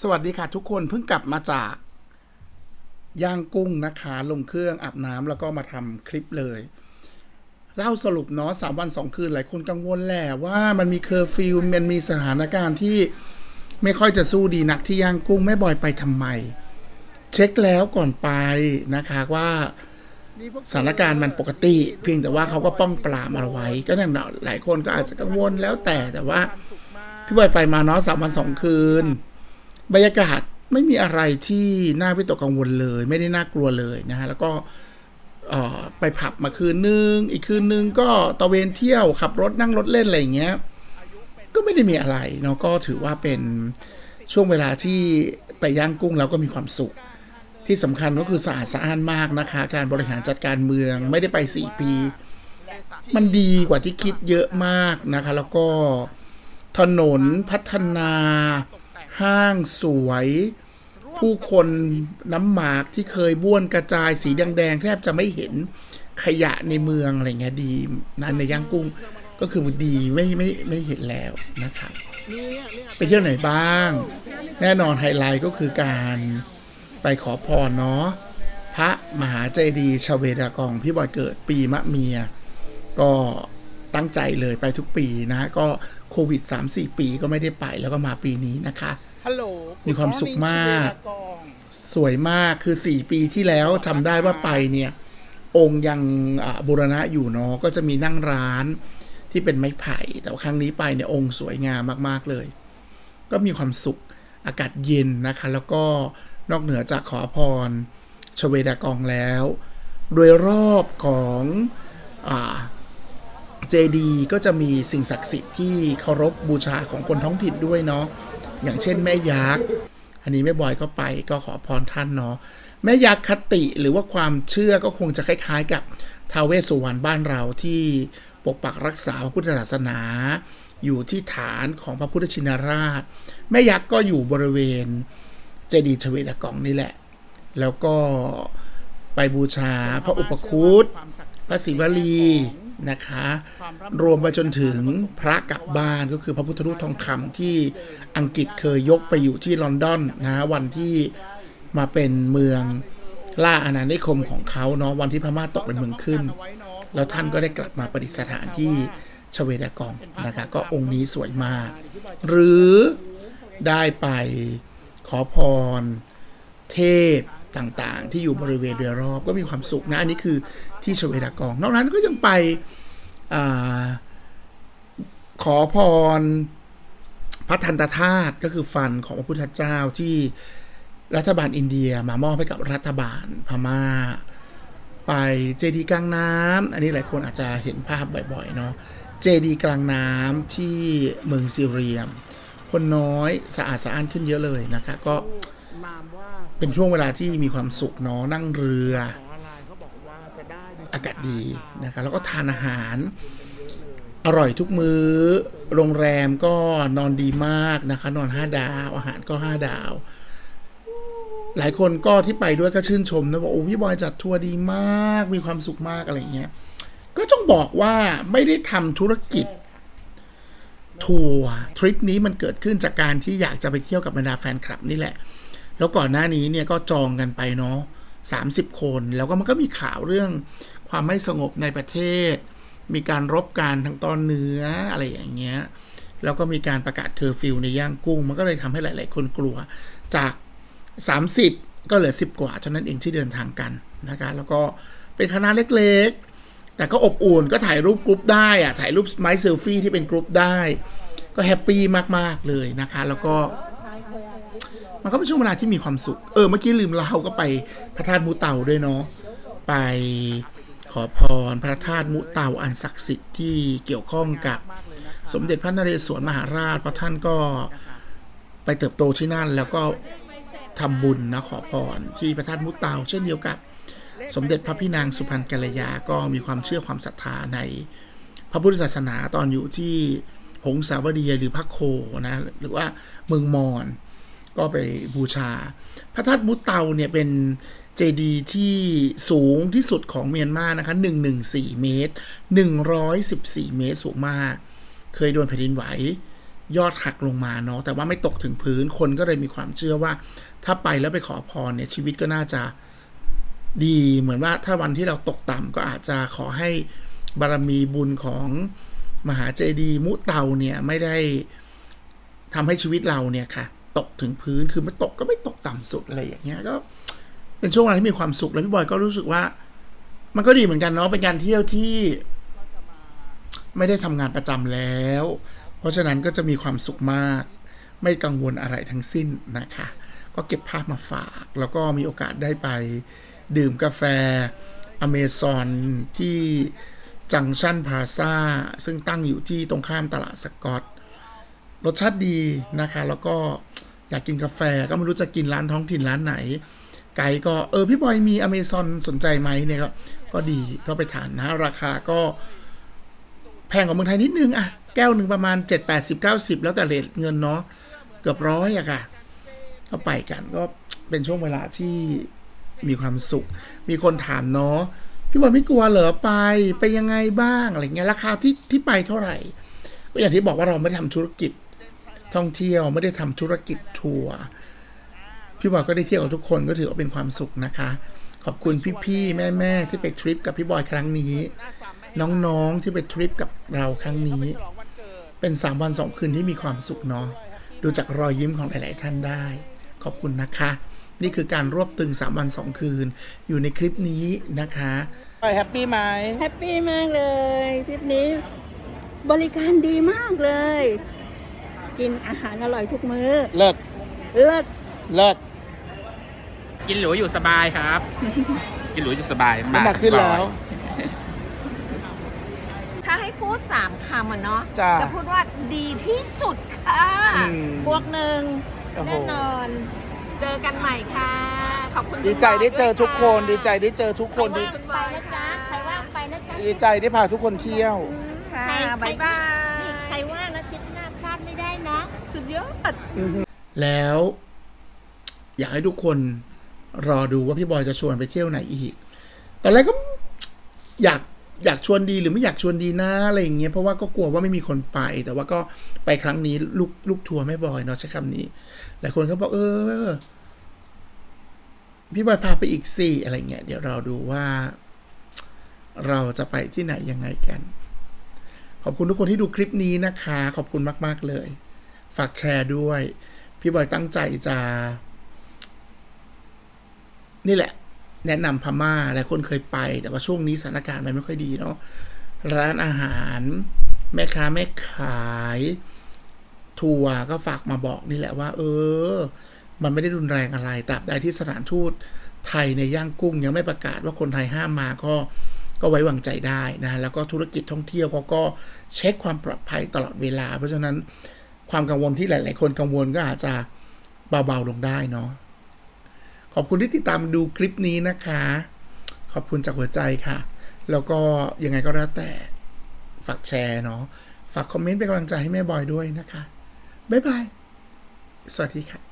สวัสดีค่ะทุกคนเพิ่งกลับมาจากย่างกุ้งนะคะลงเครื่องอาบน้ำแล้วก็มาทำคลิปเลย เล่าสรุปเนาะสามวันสองคืนหลายคนกังวลแหละว่ามันมีเคอร์ฟิวมันมีสถานการณ์ที่ไม่ค่อยจะสู้ดีนักที่ย่างกุ้งแม่บอยไปทำไม เช็คแล้วก่อนไปนะคะว่าสถานการณ์มันปกติ เพียงแต่ว่าเขาก็ป้องปรามเอาไว้ ก็นั่นแหละหลายคนก็อาจจะกังวลแล้วแต่แต่ว่า พี่บอยไปมาเนาะสามวันสองคืน บรรยากาศไม่มีอะไรที่น่าวิตกกังวลเลย ไม่ได้น่ากลัวเลยนะฮะแล้วก็ไปผับมาคืนนึง อีกคืนนึงก็ตะเวนเที่ยวขับรถนั่งรถเล่นอะไรอย่างเงี้ยก็ไม่ได้มีอะไรเนาะก็ถือว่าเป็นช่วงเวลาที่ไปย่างกุ้งแล้วก็มีความสุข ที่สำคัญก็คือสะอาดสะอ้านมากนะคะ การบริหารจัดการเมืองไม่ได้ไปสี่ปี มันดีกว่าที่คิดเยอะมากนะคะ แล้วก็ถนนพัฒนา ห้างสวย ผู้คนน้ำหมากที่เคยบ้วนกระจายสีแดงๆแทบจะไม่เห็นขยะในเมืองอะไรเงี้ยดีนะในย่างกุ้งก็คือดีไม่ไม่ไม่เห็นแล้วนะครับไปเที่ยวไหนบ้าง แน่นอนไฮไลท์ก็คือการไปขอพรเนาะพระมหาเจดีย์ชเวดากองพี่บอยเกิดปีมะเมีย ก็ ตั้งใจเลยไปทุกปีนะ ก็โควิด 3-4 ปีก็ไม่ได้ไปแล้วก็มาปีนี้นะคะฮัลโหลมีความสุขมาก สวยมากคือ 4 ปีที่แล้วจำได้ว่าไปเนี่ย องค์ยังอ่าบูรณะอยู่เนาะก็จะมีนั่งร้านที่เป็นไม้ไผ่ แต่ว่าครั้งนี้ไปเนี่ยองค์สวยงามมาก ๆ เลย ก็มีความสุขอากาศเย็นนะคะ แล้วก็นอกเหนือจากขอพรชเวดากองแล้ว โดยรอบของอ่า เจดีก็จะมีสิ่งศักดิ์สิทธิ์ที่เคารพบูชาของคนท้องถิ่นด้วยเนาะอย่างเช่นแม่ยักษ์อันนี้แม่บอยก็ไปก็ขอพรท่านเนาะแม่ยักษ์คติหรือว่าความเชื่อก็คงจะคล้ายๆ กับท้าวเวสสุวรรณบ้านเราที่ปกปักรักษาพระพุทธศาสนา อยู่ที่ฐานของพระพุทธชินราช แม่ยักษ์ก็อยู่บริเวณเจดีย์ชเวดากองนี่แหละ แล้วก็ไปบูชาพระอุปคุตพระศิวลี นะคะ รวมไปจนถึงพระกลับบ้านก็คือพระพุทธรูปทองคำที่อังกฤษเคยยกไปอยู่ที่ลอนดอนนะวันที่มาเป็นเมืองล่าอาณานิคมของเขาเนาะวันที่พม่าตกเป็นเมืองขึ้น แล้วท่านก็ได้กลับมาประดิษฐานที่ชเวดากองนะคะก็องค์นี้สวยมาก หรือได้ไปขอพรเทพ ต่างๆ ที่อยู่บริเวณโดยรอบก็มีความสุขนะ อันนี้คือที่ชเวดากอง นอกนั้นก็ยังไปอขอพรพระทันตธาตุก็คือฟันของพระพุทธเจ้าที่รัฐบาลอินเดียมามอบให้กับรัฐบาลพม่า ไปเจดีกลางน้ำอันนี้หลายคนอาจจะเห็นภาพบ่อยๆเนาะเจดีกลางน้ำที่เมืองซีเรียม คนน้อยสะอาดสะอ้านขึ้นเยอะเลยนะคะก็ เป็นช่วงเวลาที่มีความสุขเนาะนั่งเรือขออะไรเขาบอกว่าจะได้ในอากาศดีนะคะแล้วก็ทานอาหาร อร่อยทุกมือ้อ โรงแรมก็นอนดีมากนะคะ นอนห้าดาว อาหารก็ห้าดาว หลายคนก็ที่ไปด้วยก็ชื่นชมนะบอกโอ้พี่บอยจัดทัวร์ดีมาก มีความสุขมากอะไรเงี้ยก็ต้องบอกว่าไม่ได้ทำธุรกิจทัวร์ทริปนี้มันเกิดขึ้นจากการที่อยากจะไปเที่ยวกับบรรดาแฟนคลับนี่แหละ แล้วก่อนหน้านี้เนี่ยก็จองกันไปเนาะสามสิบคน แล้วก็มันก็มีข่าวเรื่องความไม่สงบในประเทศ มีการรบกันทางตอนเหนืออะไรอย่างเงี้ย แล้วก็มีการประกาศเคอร์ฟิวในย่างกุ้ง มันก็เลยทำให้หลาย ๆ คนกลัว จาก 30 ก็เหลือ 10 กว่าเท่านั้นเองที่เดินทางกันนะคะ แล้วก็เป็นคณะเล็ก ๆ แต่ก็อบอุ่น ก็ถ่ายรูปกรุ๊ปได้อะถ่ายรูปไม้เซลฟี่ที่เป็นกรุ๊ปได้ ก็แฮปปี้มาก ๆ เลยนะคะ แล้วก็ มันก็เป็นช่วงเวลาที่มีความสุข เออ เมื่อกี้ลืมเล่าก็ไปพระธาตุมุเตาด้วยเนาะ ไปขอพรพระธาตุมุเตาอันศักดิ์สิทธิ์ที่เกี่ยวข้องกับสมเด็จพระนเรศวรมหาราช เพราะท่านก็ไปเติบโตที่นั่น แล้วก็ทำบุญนะขอพรที่พระธาตุมุเตา เช่นเดียวกับ สมเด็จพระพี่นางสุพรรณกัลยา ก็มีความเชื่อความศรัทธาในพระพุทธศาสนาตอนอยู่ที่หงสาวดีหรือพระโคนะหรือว่าเมืองมอญ ก็ไปบูชา พระธาตุมุตเตาเนี่ยเป็นเจดีย์ที่สูงที่สุดของเมียนมานะคะ114 เมตร 114 เมตรสูงมาก เคยโดนแผ่นดินไหวยอดหักลงมาเนาะแต่ว่าไม่ตกถึงพื้นคนก็เลยมีความเชื่อว่า ถ้าไปแล้วไปขอพรเนี่ยชีวิตก็น่าจะดีเหมือนว่าถ้าวันที่เราตกต่ำก็อาจจะขอให้บารมีบุญของมหาเจดีย์มุเตาเนี่ยไม่ได้ทำให้ชีวิตเราเนี่ยค่ะ ตกถึงพื้นคือไม่ตกก็ไม่ตกต่ำสุดอะไรอย่างเงี้ยก็ เป็นช่วงเวลาที่มีความสุขแล้วพี่บอยก็รู้สึกว่า มันก็ดีเหมือนกันเนาะเป็นการเที่ยวที่ไม่ได้ทำงานประจำแล้ว เพราะฉะนั้นก็จะมีความสุขมาก ไม่กังวลอะไรทั้งสิ้นนะคะ ก็เก็บภาพมาฝาก แล้วก็มีโอกาสได้ไป ดื่มกาแฟอเมซอนที่จังชันพาซาซึ่งตั้งอยู่ที่ตรงข้ามตลาดสกอต รสชาติดีนะคะ แล้วก็อยากกินกาแฟก็ไม่รู้จะกินร้านท้องถิ่นร้านไหน ไกด์ก็เออพี่บอยมีอเมซอนสนใจไหมเนี่ยก็ก็ดีก็ไปทานนะราคาก็แพงกว่าเมืองไทยนิดนึงอะแก้วหนึ่งประมาณ 7 8 0 90 แล้วแต่เรทเงินเนาะเกือบร้อยอะค่ะ ก็ไปกันก็เป็นช่วงเวลาที่มีความสุข มีคนถามเนาะพี่บอยไม่กลัวเหรอไปไปยังไงบ้างอะไรเงี้ยราคาที่ที่ไปเท่าไหร่ ก็อย่างที่บอกว่าเราไม่ได้ทำธุรกิจ ท่องเที่ยวไม่ได้ทำธุรกิจทัวร์พี่บอยก็ได้เที่ยวกับทุกคนก็ถือว่าเป็นความสุขนะคะ ขอบคุณพี่ๆแม่ๆที่ไปทริปกับพี่บอยครั้งนี้ น้องๆที่ไปทริปกับเราครั้งนี้ฉลองวันเกิดเป็นสามวันสองคืนที่มีความสุขเนาะดูจากรอยยิ้มของหลาย ๆ ท่านได้ ขอบคุณนะคะ นี่คือการรวบตึงสามวันสองคืน อยู่ในคลิปนี้นะคะไปแฮปปี้ไหมแฮปปี้มากเลยทริปนี้ บริการดีมากเลย กินอาหารอร่อยทุกมื้อ เลิศ เลิศ เลิศ กินหรูอยู่สบายครับ กินหรูอยู่สบายน้ำหนักขึ้นแล้ว ถ้าให้พูดสามคำอะเนาะ จ้าจะพูดว่าดีที่สุดค่ะอืมบวกหนึ่งโอ้โห แน่นอน เจอกันใหม่ค่ะ ขอบคุณดีใจได้เจอทุกคน ดีใจได้เจอทุกคนดีไปนะจ๊ะ ใครว่างไปนะจ๊ะ ดีใจได้พาทุกคนเที่ยว ค่ะ บ๊ายบาย ใครว่างนะทริปหน้าพลาดไม่ได้นะ สุดยอด แล้ว อยากให้ทุกคนรอดูว่าพี่บอยจะชวนไปเที่ยวไหนอีก ตอนแรกก็อยากอยากชวนดีหรือไม่อยากชวนดีนะอะไรอย่างเงี้ยเพราะว่าก็กลัวว่าไม่มีคนไป แต่ว่าก็ไปครั้งนี้ลูกลูกทัวร์ไม่บอยเนาะใช้คำนี้หลายคนก็บอกเออ พี่บอยพาไปอีกสิอะไรเงี้ยเดี๋ยวเราดูว่า เราจะไปที่ไหนยังไงกัน ขอบคุณทุกคนที่ดูคลิปนี้นะคะ ขอบคุณมาก ๆ เลย ฝากแชร์ด้วย พี่บอยตั้งใจจะ นี่แหละ แนะนำพม่าหลายคนเคยไป แต่ว่าช่วงนี้สถานการณ์มันไม่ค่อยดีเนาะร้านอาหาร แม่ค้าแม่ขายทัวร์ก็ฝากมาบอกนี่แหละว่า เออ มันไม่ได้รุนแรงอะไรตราบใดที่สถานทูตไทยในย่างกุ้งยังไม่ประกาศว่าคนไทยห้ามมาก็ก็ไว้วางใจได้นะ แล้วก็ธุรกิจท่องเที่ยวเขาก็เช็คความปลอดภัยตลอดเวลา เพราะฉะนั้น ความกังวลที่หลาย ๆ คนกังวลก็อาจจะเบา ๆ ลงได้เนาะขอบคุณที่ติดตามดูคลิปนี้นะคะ ขอบคุณจากหัวใจค่ะ แล้วก็ยังไงก็แล้วแต่ฝากแชร์เนาะฝากคอมเมนต์เป็นกำลังใจให้แม่บอยด้วยนะคะ บ๊ายบาย สวัสดีค่ะ